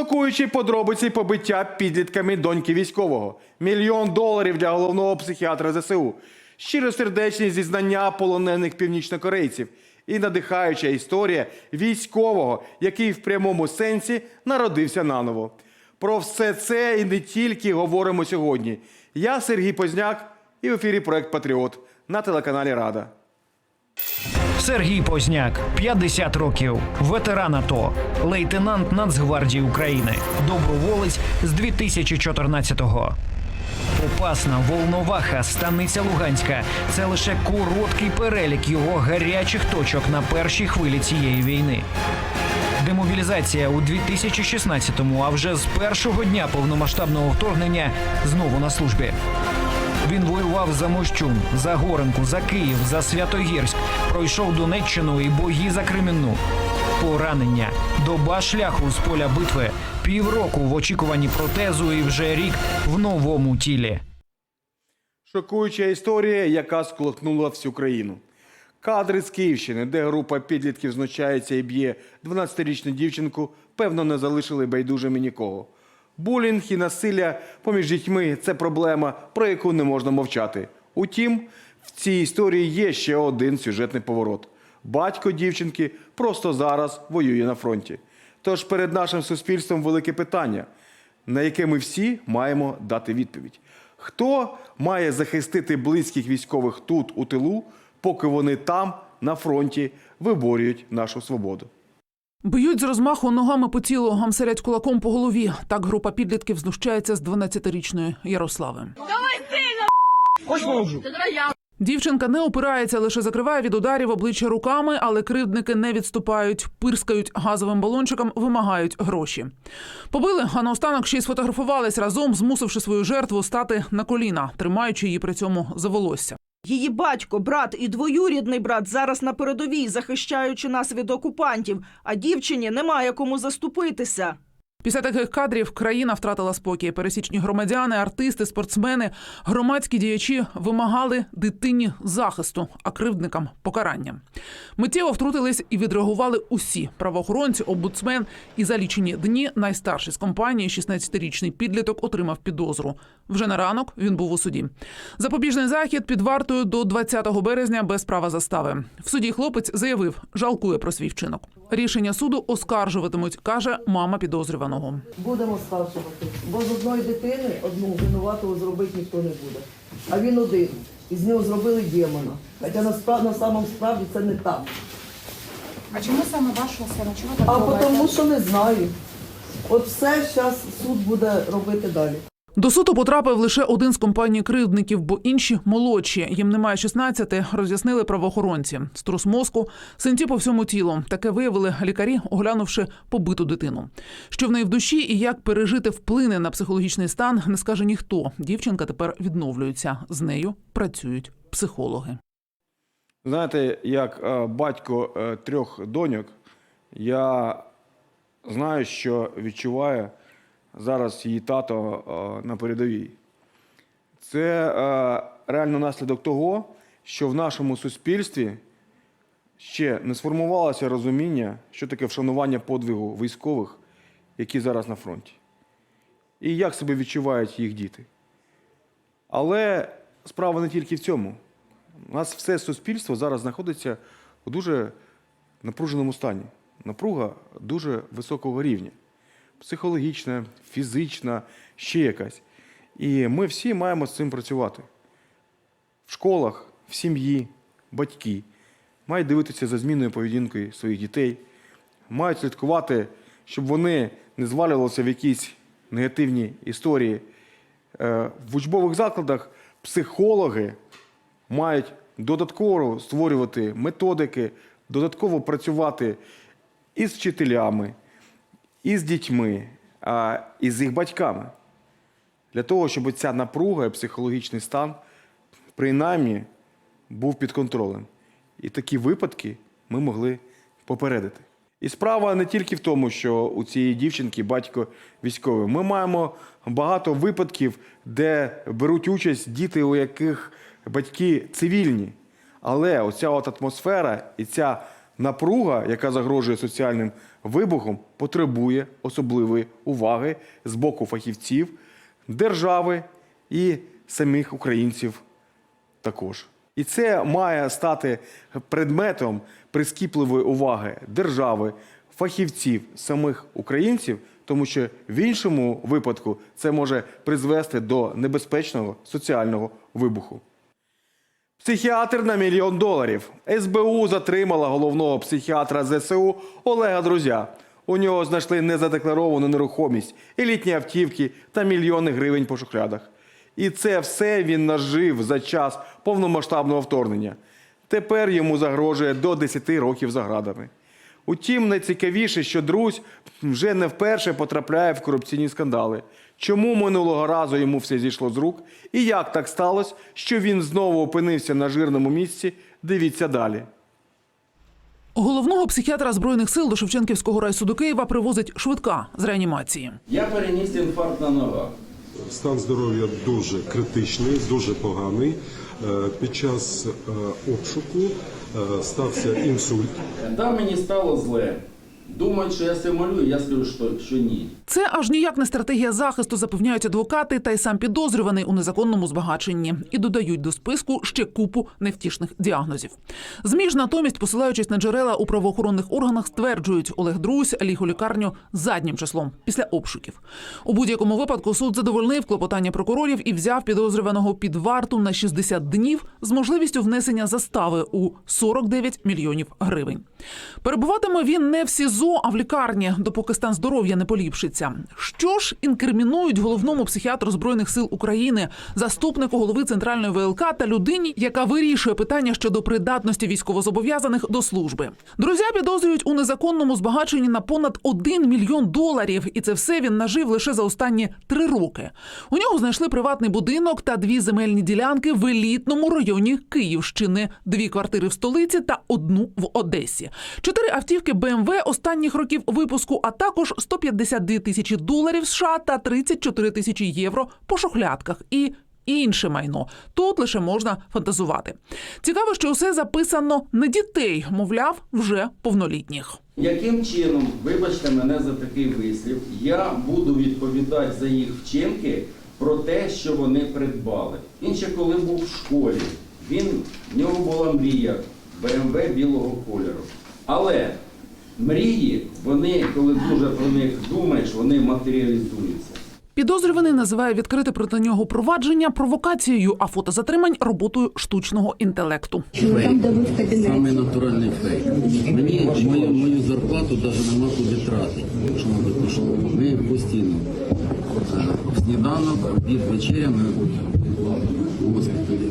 Шокуючі подробиці побиття підлітками доньки військового. Мільйон доларів для головного психіатра ЗСУ. Щиросердечні зізнання полонених північнокорейців. І надихаюча історія військового, який в прямому сенсі народився наново. Про все це і не тільки говоримо сьогодні. Я Сергій Позняк і в ефірі проект Патріот на телеканалі Рада. Сергій Позняк, 50 років, ветеран АТО, лейтенант Нацгвардії України, доброволець з 2014-го. Попасна, Волноваха, Станиця Луганська це лише короткий перелік його гарячих точок на першій хвилі цієї війни. Демобілізація у 2016-му, а вже з першого дня повномасштабного вторгнення знову на службі. Він воював за Мощун, за Горенку, за Київ, за Святогірськ, пройшов Донеччину і бої за Кремінну. Поранення, доба шляху з поля битви, півроку в очікуванні протезу і вже рік в новому тілі. Шокуюча історія, яка сколихнула всю країну. Кадри з Київщини, де група підлітків знущається і б'є 12-річну дівчинку, певно, не залишили байдужими нікого. Булінг і насилля поміж дітьми це проблема, про яку не можна мовчати. Утім, в цій історії є ще один сюжетний поворот. Батько дівчинки просто зараз воює на фронті. Тож перед нашим суспільством велике питання, на яке ми всі маємо дати відповідь. Хто має захистити близьких військових тут, у тилу, поки вони там, на фронті, виборюють нашу свободу? Б'ють з розмаху ногами по тілу, гамсерять кулаком по голові. Так група підлітків знущається з 12-річної Ярослави. Дівчинка не опирається, лише закриває від ударів обличчя руками, але кривдники не відступають, пирскають газовим балончиком, вимагають гроші. Побили, а наостанок ще й сфотографувались разом, змусивши свою жертву стати на коліна, тримаючи її при цьому за волосся. Її батько, брат і двоюрідний брат зараз на передовій, захищаючи нас від окупантів, а дівчині немає кому заступитися. Після таких кадрів країна втратила спокій. Пересічні громадяни, артисти, спортсмени, громадські діячі вимагали дитині захисту, а кривдникам покарання. Миттєво втрутились і відреагували усі правоохоронці, омбудсмен. І за лічені дні найстарший з компанії, 16-річний підліток, отримав підозру. Вже на ранок він був у суді. Запобіжний захід під вартою до 20 березня без права застави. В суді хлопець заявив, жалкує про свій вчинок. Рішення суду оскаржуватимуть, каже мама підозрюваного. Будемо скаржувати. Бо з одної дитини одну винуватого зробити ніхто не буде. А він один. І з нього зробили демона. Хоча насправді, на самому справді це не так. А чому саме вашого сина? Чому так А тому що не знаю. От все зараз суд буде робити далі. До суду потрапив лише один з компанії кривдників, бо інші молодші. Їм немає 16, роз'яснили правоохоронці. Струс мозку, синці по всьому тілу. Таке виявили лікарі, оглянувши побиту дитину. Що в неї в душі і як пережити вплине на психологічний стан, не скаже ніхто. Дівчинка тепер відновлюється. З нею працюють психологи. Знаєте, як е, батько е, трьох доньок, я знаю, що відчуває зараз її тато е, на передовій. Це е, реально наслідок того, що в нашому суспільстві ще не сформувалося розуміння, що таке вшанування подвигу військових, які зараз на фронті. І як себе відчувають їх діти. Але справа не тільки в цьому. У нас все суспільство зараз знаходиться у дуже напруженому стані. Напруга дуже високого рівня. Психологічна, фізична, ще якась. І ми всі маємо з цим працювати. В школах, в сім'ї, батьки мають дивитися за зміною поведінки своїх дітей, мають слідкувати, щоб вони не звалювалися в якісь негативні історії. Е, В учбових закладах психологи мають додатково створювати методики, додатково працювати із вчителями, із дітьми, а, і з їх батьками. Для того, щоб ця напруга і психологічний стан принаймні був під контролем. І такі випадки ми могли попередити. І справа не тільки в тому, що у цієї дівчинки батько військовий. Ми маємо багато випадків, де беруть участь діти, у яких батьки цивільні. Але оця от атмосфера і ця Напруга, яка загрожує соціальним вибухом, потребує особливої уваги з боку фахівців, держави і самих українців також. І це має стати предметом прискіпливої уваги держави, фахівців, самих українців, тому що в іншому випадку це може призвести до небезпечного соціального вибуху. Психіатр на мільйон доларів. СБУ затримала головного психіатра ЗСУ Олега Друзя. У нього знайшли незадекларовану нерухомість, елітні автівки та мільйони гривень по шухлядах. І це все він нажив за час повномасштабного вторгнення. Тепер йому загрожує до 10 років за градами. Утім, найцікавіше, що Друзь вже не вперше потрапляє в корупційні скандали. Чому минулого разу йому все зійшло з рук? І як так сталося, що він знову опинився на жирному місці? Дивіться далі. Головного психіатра збройних сил до Шевченківського райсуду Києва привозить швидка з реанімації. Я переніс інфаркт на ногах. Стан здоров'я дуже критичний, дуже поганий. Е, Під час е, обшуку е, стався інсульт. Там мені стало зле. Думають, що я симулюю, я скажу, що, що ні. Це аж ніяк не стратегія захисту, запевняють адвокати, та й сам підозрюваний у незаконному збагаченні. І додають до списку ще купу невтішних діагнозів. ЗМІ ж натомість, посилаючись на джерела у правоохоронних органах, стверджують, Олег Друзь ліг у лікарню заднім числом після обшуків. У будь-якому випадку суд задовольнив клопотання прокурорів і взяв підозрюваного під варту на 60 днів з можливістю внесення застави у 49 мільйонів гривень. Перебуватиме він не в СІЗО, а в лікарні, допоки стан здоров'я не поліпшиться. Що ж інкримінують головному психіатру збройних сил України, заступнику голови центральної ВЛК та людині, яка вирішує питання щодо придатності військовозобов'язаних до служби. Друзі підозрюють у незаконному збагаченні на понад 1 мільйон доларів, і це все він нажив лише за останні три роки. У нього знайшли приватний будинок та дві земельні ділянки в елітному районі Київщини, дві квартири в столиці та одну в Одесі, чотири автівки БМВ останніх років випуску, а також 152 тисячі доларів США та 34 тисячі євро по шухлядках і. Інше майно тут лише можна фантазувати. Цікаво, що усе записано не дітей, мовляв, вже повнолітніх. Яким чином, вибачте мене за такий вислів, я буду відповідати за їх вчинки про те, що вони придбали. Він ще коли був в школі, він, в нього була мрія БМВ білого кольору. Але мрії, вони, коли дуже про них думаєш, вони матеріалізуються. Підозрюваний називає відкрите проти нього провадження провокацією, а фотозатримань роботою штучного інтелекту. Фейк. Самий натуральний фейк. Мені мою, мою зарплату навіть нема куди тратити. Ми постійно е, сніданок, обід, вечеря ми у госпіталі.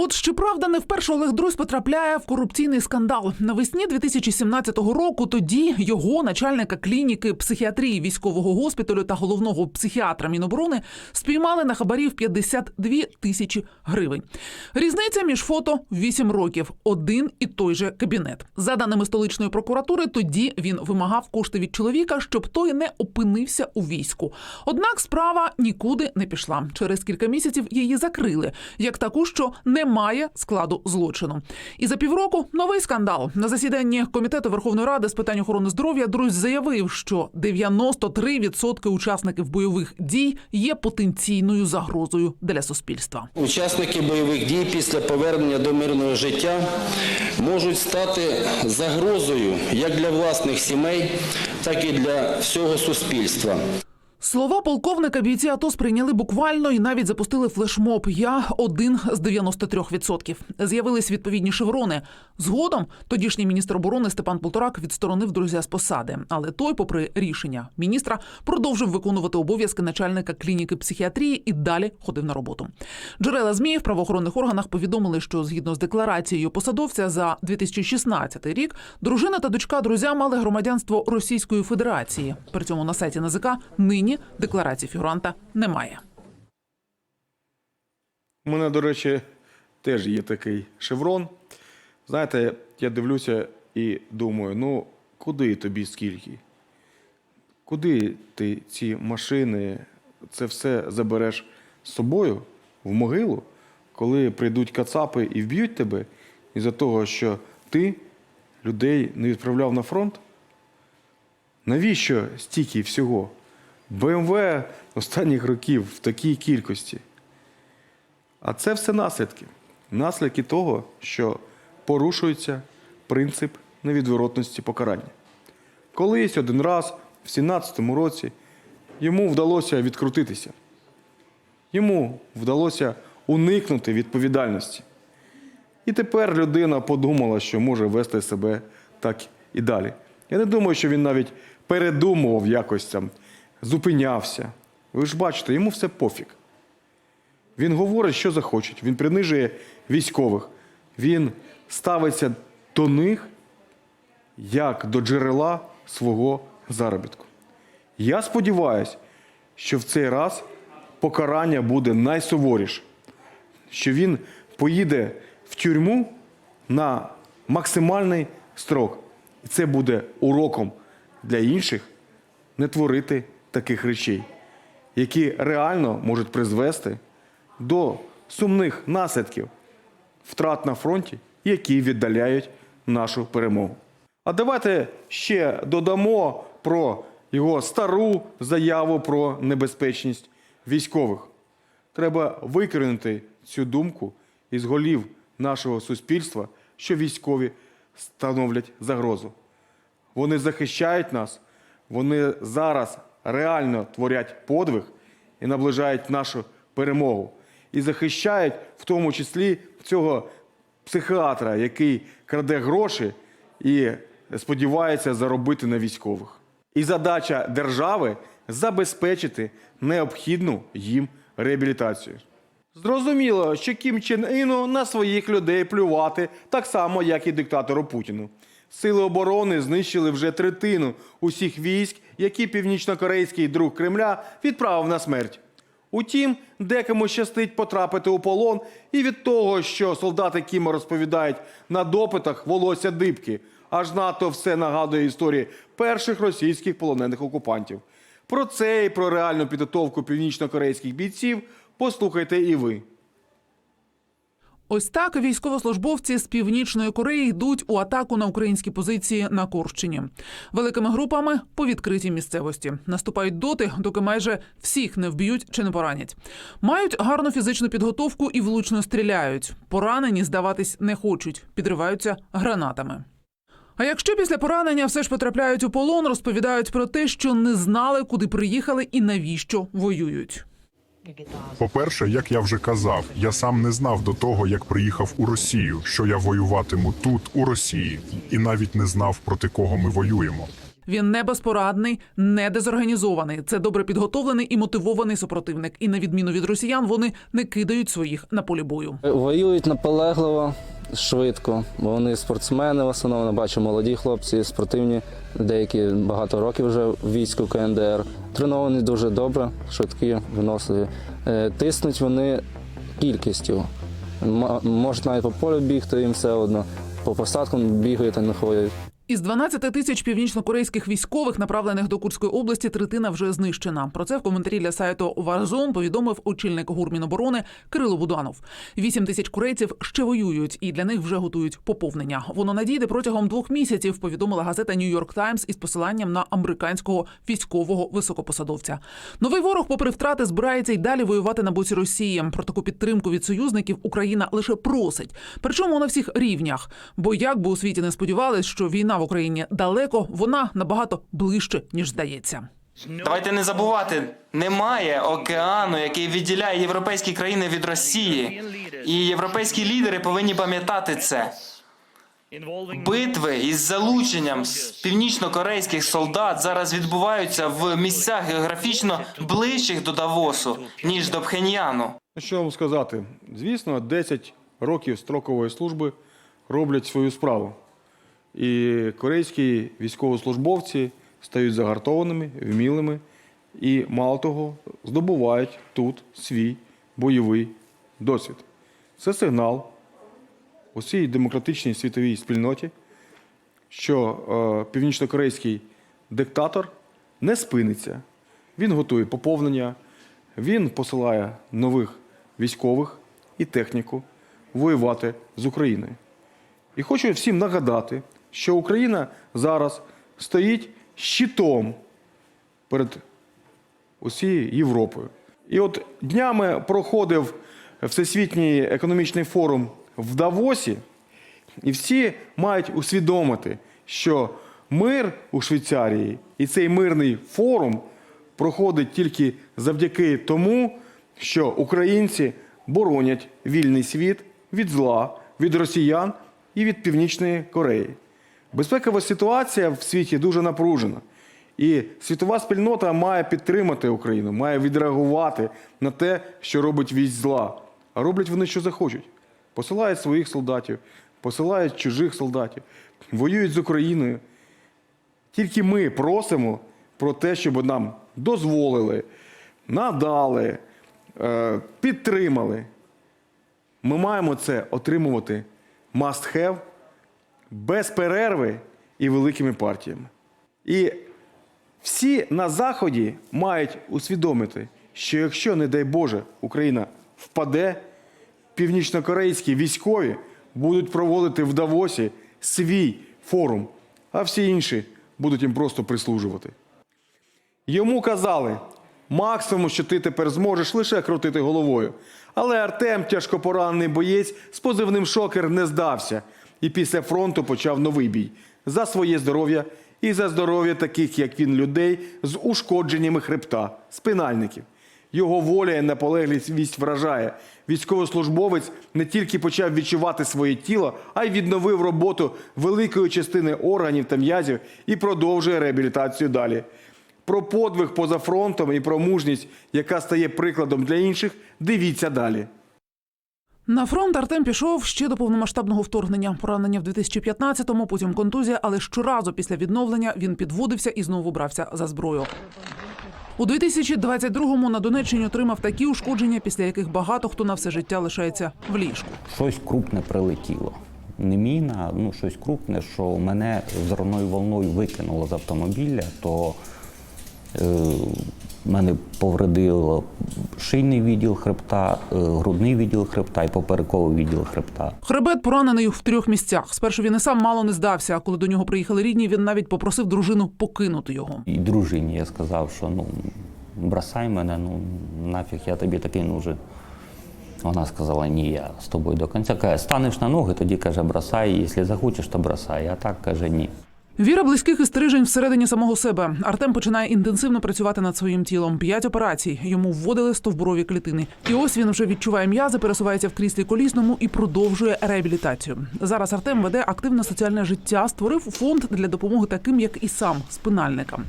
От щоправда, не вперше Олег Друзь потрапляє в корупційний скандал. Навесні 2017 року тоді його начальника клініки психіатрії військового госпіталю та головного психіатра Міноборони спіймали на хабарів 52 тисячі гривень. Різниця між фото 8 років, один і той же кабінет. За даними столичної прокуратури, тоді він вимагав кошти від чоловіка, щоб той не опинився у війську. Однак справа нікуди не пішла. Через кілька місяців її закрили, як таку, що немає складу злочину. І за півроку новий скандал на засіданні комітету Верховної Ради з питань охорони здоров'я Друзь заявив, що 93% учасників бойових дій є потенційною загрозою для суспільства. Учасники бойових дій після повернення до мирного життя можуть стати загрозою як для власних сімей, так і для всього суспільства. Слова полковника бійці АТО сприйняли буквально і навіть запустили флешмоб. Я один з 93%. З'явились відповідні шеврони. Згодом тодішній міністр оборони Степан Полторак відсторонив друзя з посади. Але той, попри рішення міністра, продовжив виконувати обов'язки начальника клініки психіатрії і далі ходив на роботу. Джерела ЗМІ в правоохоронних органах повідомили, що згідно з декларацією посадовця за 2016 рік дружина та дочка друзя мали громадянство Російської Федерації. При цьому на сайті НАЗК нині декларації фігуранта немає. У мене, до речі, теж є такий шеврон. Знаєте, я дивлюся і думаю: ну, куди тобі скільки? Куди ти ці машини, це все забереш з собою в могилу, коли прийдуть кацапи і вб'ють тебе із-за того, що ти людей не відправляв на фронт? Навіщо стільки всього? БМВ останніх років в такій кількості. А це все наслідки. Наслідки того, що порушується принцип невідворотності покарання. Колись один раз, в 17-му році, йому вдалося відкрутитися. Йому вдалося уникнути відповідальності. І тепер людина подумала, що може вести себе так і далі. Я не думаю, що він навіть передумував якось там, зупинявся. Ви ж бачите, йому все пофіг. Він говорить, що захоче. Він принижує військових. Він ставиться до них як до джерела свого заробітку. Я сподіваюся, що в цей раз покарання буде найсуворіше, що він поїде в тюрму на максимальний строк. І це буде уроком для інших не творити таких речей, які реально можуть призвести до сумних наслідків втрат на фронті, які віддаляють нашу перемогу. А давайте ще додамо про його стару заяву про небезпечність військових. Треба викорінити цю думку із голів нашого суспільства, що військові становлять загрозу. Вони захищають нас, вони зараз реально творять подвиг і наближають нашу перемогу. І захищають в тому числі цього психіатра, який краде гроші і сподівається заробити на військових. І задача держави забезпечити необхідну їм реабілітацію. Зрозуміло, що Кім Чен Іну на своїх людей плювати так само, як і диктатору Путіну. Сили оборони знищили вже третину усіх військ, які північнокорейський друг Кремля відправив на смерть. Утім, декому щастить потрапити у полон і від того, що солдати Кіма розповідають на допитах волосся дибки, аж надто все нагадує історії перших російських полонених окупантів. Про це і про реальну підготовку північнокорейських бійців послухайте і ви. Ось так військовослужбовці з північної Кореї йдуть у атаку на українські позиції на Корщині. Великими групами по відкритій місцевості наступають доти, доки майже всіх не вб'ють чи не поранять. Мають гарну фізичну підготовку і влучно стріляють. Поранені здаватись не хочуть, підриваються гранатами. А якщо після поранення все ж потрапляють у полон, розповідають про те, що не знали, куди приїхали і навіщо воюють. По-перше, як я вже казав, я сам не знав до того, як приїхав у Росію, що я воюватиму тут, у Росії, і навіть не знав, проти кого ми воюємо. Він не безпорадний, не дезорганізований. Це добре підготовлений і мотивований супротивник. І на відміну від росіян, вони не кидають своїх на полі бою. Воюють наполегливо, швидко. Бо вони спортсмени в основному бачу молоді хлопці, спортивні, деякі багато років вже в війську КНДР. Треновані дуже добре, швидкі, виносливі. Е, Тиснуть вони кількістю. Можуть навіть по полю бігти, їм все одно. По посадкам бігають, а не ходять. Із 12 тисяч північнокорейських військових, направлених до Курської області, третина вже знищена. Про це в коментарі для сайту Warzone повідомив очільник гурміноборони Кирило Буданов. 8 тисяч корейців ще воюють, і для них вже готують поповнення. Воно надійде протягом двох місяців. Повідомила газета York Times із посиланням на американського військового високопосадовця. Новий ворог, попри втрати, збирається й далі воювати на боці Росії. Про таку підтримку від союзників Україна лише просить. Причому на всіх рівнях. Бо як би у світі не сподівались, що війна в Україні далеко, вона набагато ближче ніж здається. Давайте не забувати, немає океану, який відділяє європейські країни від Росії. І європейські лідери повинні пам'ятати це. Битви із залученням з північно-корейських солдат зараз відбуваються в місцях географічно ближчих до Давосу, ніж до Пхеньяну. Ну, Що вам сказати? Звісно, 10 років строкової служби роблять свою справу. І корейські військовослужбовці стають загартованими, вмілими і, мало того, здобувають тут свій бойовий досвід. Це сигнал усій демократичній світовій спільноті, що е, північнокорейський диктатор не спиниться. Він готує поповнення, він посилає нових військових і техніку воювати з Україною. І хочу всім нагадати, що Україна зараз стоїть щитом перед усією Європою. І от днями проходив Всесвітній економічний форум в Давосі, і всі мають усвідомити, що мир у Швейцарії і цей мирний форум проходить тільки завдяки тому, що українці боронять вільний світ від зла, від росіян і від Північної Кореї. Безпекова ситуація в світі дуже напружена. І світова спільнота має підтримати Україну, має відреагувати на те, що робить вість зла. А роблять вони, що захочуть. Посилають своїх солдатів, посилають чужих солдатів, воюють з Україною. Тільки ми просимо про те, щоб нам дозволили, надали, е, підтримали. Ми маємо це отримувати must have без перерви і великими партіями. І всі на Заході мають усвідомити, що якщо, не дай Боже, Україна впаде, північнокорейські військові будуть проводити в Давосі свій форум, а всі інші будуть їм просто прислужувати. Йому казали, максимум, що ти тепер зможеш лише крутити головою. Але Артем, тяжко поранений боєць з позивним шокер, не здався і після фронту почав новий бій за своє здоров'я і за здоров'я таких, як він, людей з ушкодженнями хребта, спинальників. Його воля і наполегливість вражає. Військовослужбовець не тільки почав відчувати своє тіло, а й відновив роботу великої частини органів та м'язів і продовжує реабілітацію далі. Про подвиг поза фронтом і про мужність, яка стає прикладом для інших, дивіться далі. На фронт Артем пішов ще до повномасштабного вторгнення. Поранення в 2015-му, потім контузія, але щоразу після відновлення він підводився і знову брався за зброю. У 2022-му на Донеччині отримав такі ушкодження, після яких багато хто на все життя лишається в ліжку. щось крупне прилетіло. Не міна, ну щось крупне, що мене взривною волною викинуло з автомобіля, то е, мене повредило шийний відділ хребта, е, грудний відділ хребта і поперековий відділ хребта. Хребет поранений в трьох місцях. Спершу він і сам мало не здався. А коли до нього приїхали рідні, він навіть попросив дружину покинути його. І дружині я сказав, що ну бросай мене, ну нафіг я тобі такий нужен. Вона сказала, ні, я з тобою до кінця. Каже, станеш на ноги, тоді каже, бросай, якщо захочеш, то бросай. А так каже, ні. Віра близьких і стрижень всередині самого себе. Артем починає інтенсивно працювати над своїм тілом. П'ять операцій. Йому вводили стовбурові клітини. І ось він вже відчуває м'язи, пересувається в кріслі колісному і продовжує реабілітацію. Зараз Артем веде активне соціальне життя, створив фонд для допомоги таким, як і сам спинальникам.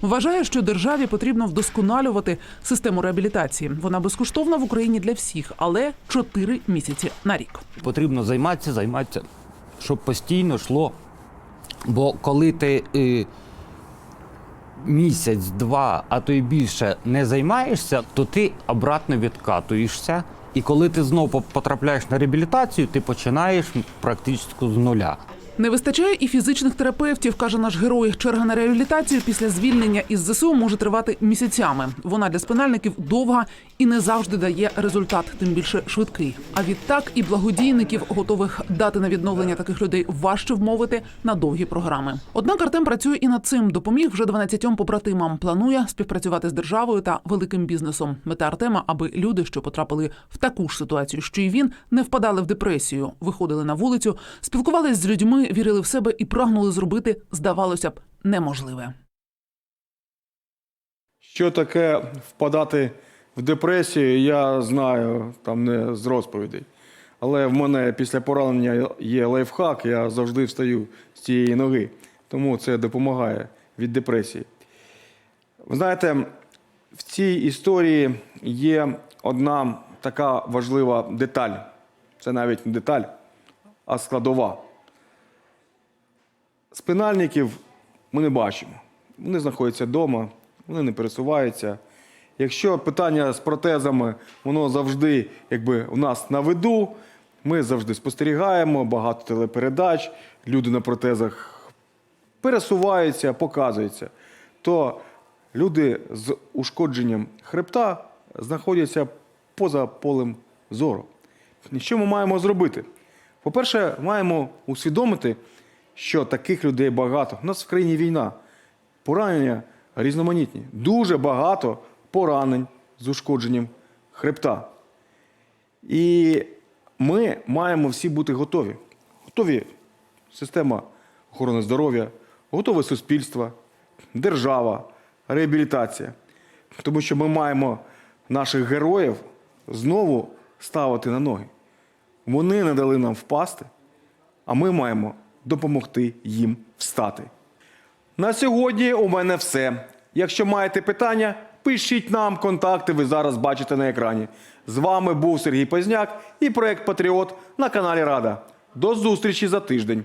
Вважає, що державі потрібно вдосконалювати систему реабілітації. Вона безкоштовна в Україні для всіх, але 4 місяці на рік. Потрібно займатися, займатися, щоб постійно йшло. Бо коли ти е, місяць, два, а то й більше не займаєшся, то ти обратно відкатуєшся. І коли ти знову потрапляєш на реабілітацію, ти починаєш практично з нуля. Не вистачає і фізичних терапевтів, каже наш герой. Черга на реабілітацію після звільнення із ЗСУ може тривати місяцями. Вона для спинальників довга і не завжди дає результат, тим більше швидкий. А відтак і благодійників, готових дати на відновлення таких людей, важче вмовити на довгі програми. Однак Артем працює і над цим. Допоміг вже 12 побратимам. Планує співпрацювати з державою та великим бізнесом. Мета Артема, аби люди, що потрапили в таку ж ситуацію, що і він, не впадали в депресію, виходили на вулицю, спілкувались з людьми, вірили в себе і прагнули зробити, здавалося б, неможливе. Що таке впадати в депресію, я знаю там не з розповідей. Але в мене після поранення є лайфхак, я завжди встаю з цієї ноги. Тому це допомагає від депресії. Ви знаєте, в цій історії є одна така важлива деталь. Це навіть не деталь, а складова. Спинальників ми не бачимо. Вони знаходяться вдома, вони не пересуваються. Якщо питання з протезами, воно завжди якби, у нас на виду, ми завжди спостерігаємо, багато телепередач, люди на протезах пересуваються, показуються, то люди з ушкодженням хребта знаходяться поза полем зору. Що ми маємо зробити? По-перше, маємо усвідомити, що таких людей багато. У нас в країні війна. Поранення різноманітні. Дуже багато поранень з ушкодженням хребта. І ми маємо всі бути готові. Готові система охорони здоров'я, готове суспільство, держава, реабілітація. Тому що ми маємо наших героїв знову ставити на ноги. Вони не дали нам впасти, а ми маємо допомогти їм встати. На сьогодні у мене все. Якщо маєте питання, пишіть нам контакти, ви зараз бачите на екрані. З вами був Сергій Позняк і проект Патріот на каналі Рада. До зустрічі за тиждень.